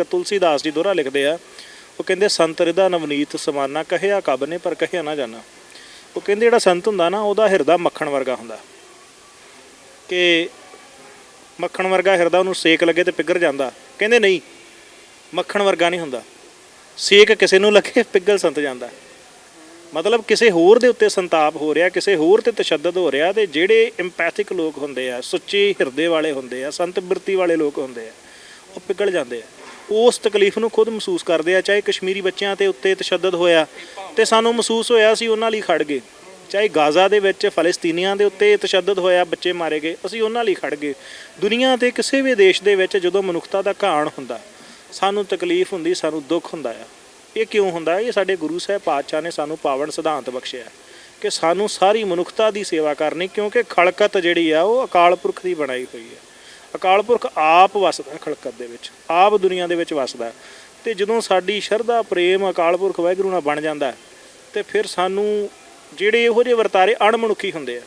ਇੱਕ ਤੁਲਸੀਦਾਸ ਜੀ ਦੋਹਰਾ ਲਿਖਦੇ ਆ, ਉਹ ਕਹਿੰਦੇ, ਸੰਤ ਰਿਦਾ ਨਵਨੀਤ ਸਮਾਨਾ, ਕਹਿਆ ਕਬ ਨੇ ਪਰ ਕਹਿਆ ਨਾ ਜਾਣਾ ਉਹ ਕਹਿੰਦੇ, ਜਿਹੜਾ ਸੰਤ ਹੁੰਦਾ ਨਾ, ਉਹਦਾ ਹਿਰਦਾ ਮੱਖਣ ਵਰਗਾ ਹੁੰਦਾ। ਕਿ ਮੱਖਣ ਵਰਗਾ ਹਿਰਦਾ ਉਹਨੂੰ ਸੇਕ ਲੱਗੇ ਤੇ ਪਿਘਲ ਜਾਂਦਾ। ਕਹਿੰਦੇ, ਨਹੀਂ, ਮੱਖਣ ਵਰਗਾ ਨਹੀਂ ਹੁੰਦਾ। ਸੇਕ ਕਿਸੇ ਨੂੰ ਲੱਗੇ, ਪਿਘਲ ਸੰਤ ਜਾਂਦਾ। ਮਤਲਬ ਕਿਸੇ ਹੋਰ ਦੇ ਉੱਤੇ ਸੰਤਾਪ ਹੋ ਰਿਹਾ, ਕਿਸੇ ਹੋਰ ਤੇ ਤਸ਼ੱਦਦ ਹੋ ਰਿਹਾ ਤੇ ਜਿਹੜੇ ਇੰਪੈਥਿਕ ਲੋਕ ਹੁੰਦੇ ਆ, ਸੁੱਚੇ ਹਿਰਦੇ ਵਾਲੇ ਹੁੰਦੇ ਆ, ਸੰਤ ਬਿਰਤੀ ਵਾਲੇ ਲੋਕ ਹੁੰਦੇ ਆ, ਉਹ ਪਿਘਲ ਜਾਂਦੇ ਆ। ਉਸ ਤਕਲੀਫ ਨੂੰ ਖੁਦ ਮਹਿਸੂਸ ਕਰਦੇ ਆ, ਚਾਹੇ ਕਸ਼ਮੀਰੀ ਬੱਚਿਆਂ ਤੇ ਉੱਤੇ ਤਸ਼ੱਦਦ ਹੋਇਆ, ਤੇ ਸਾਨੂੰ ਮਹਿਸੂਸ ਹੋਇਆ ਸੀ ਉਹਨਾਂ ਲਈ ਖੜ ਗਏ। ਚਾਹੇ ਗਾਜ਼ਾ ਦੇ ਵਿੱਚ ਫਲਸਤੀਨੀਆਂ ਦੇ ਉੱਤੇ ਤਸ਼ੱਦਦ ਹੋਇਆ, ਬੱਚੇ ਮਾਰੇ ਗਏ, ਅਸੀਂ ਉਹਨਾਂ ਲਈ ਖੜ ਗਏ। ਦੁਨੀਆ ਦੇ ਕਿਸੇ ਵੀ ਦੇਸ਼ ਦੇ ਵਿੱਚ ਜਦੋਂ ਮਨੁੱਖਤਾ ਦਾ ਘਾਣ ਹੁੰਦਾ, ਸਾਨੂੰ ਤਕਲੀਫ ਹੁੰਦੀ, ਸਾਨੂੰ ਦੁੱਖ ਹੁੰਦਾ ਆ। ਇਹ ਕਿਉਂ ਹੁੰਦਾ? ਇਹ ਸਾਡੇ ਗੁਰੂ ਸਾਹਿਬ ਪਾਤਸ਼ਾਹ ਨੇ ਸਾਨੂੰ ਪਾਵਨ ਸਿਧਾਂਤ ਬਖਸ਼ਿਆ। ਕਿ ਸਾਨੂੰ ਸਾਰੀ ਮਨੁੱਖਤਾ ਦੀ ਸੇਵਾ ਕਰਨੀ, ਕਿਉਂਕਿ ਖਲਕਤ ਜਿਹੜੀ ਆ, ਉਹ ਅਕਾਲ ਪੁਰਖ ਦੀ ਬਣਾਈ ਹੋਈ ਹੈ ਅਕਾਲ ਪੁਰਖ ਆਪ ਵਸਦਾ ਖਲਕਤ ਦੇ ਵਿੱਚ ਆਪ ਦੁਨੀਆ ਦੇ ਵਿੱਚ ਵਸਦਾ ਤੇ ਜਦੋਂ ਸਾਡੀ ਸ਼ਰਧਾ ਪ੍ਰੇਮ ਅਕਾਲ ਪੁਰਖ ਵਾਹਿਗੁਰੂ ਨਾਲ ਬਣ ਜਾਂਦਾ ਹੈ, ਤੇ ਫਿਰ ਸਾਨੂੰ ਜਿਹੜੇ ਇਹੋ ਜਿਹੇ ਵਰਤਾਰੇ ਅਣਮਨੁੱਖੀ ਹੁੰਦੇ ਆ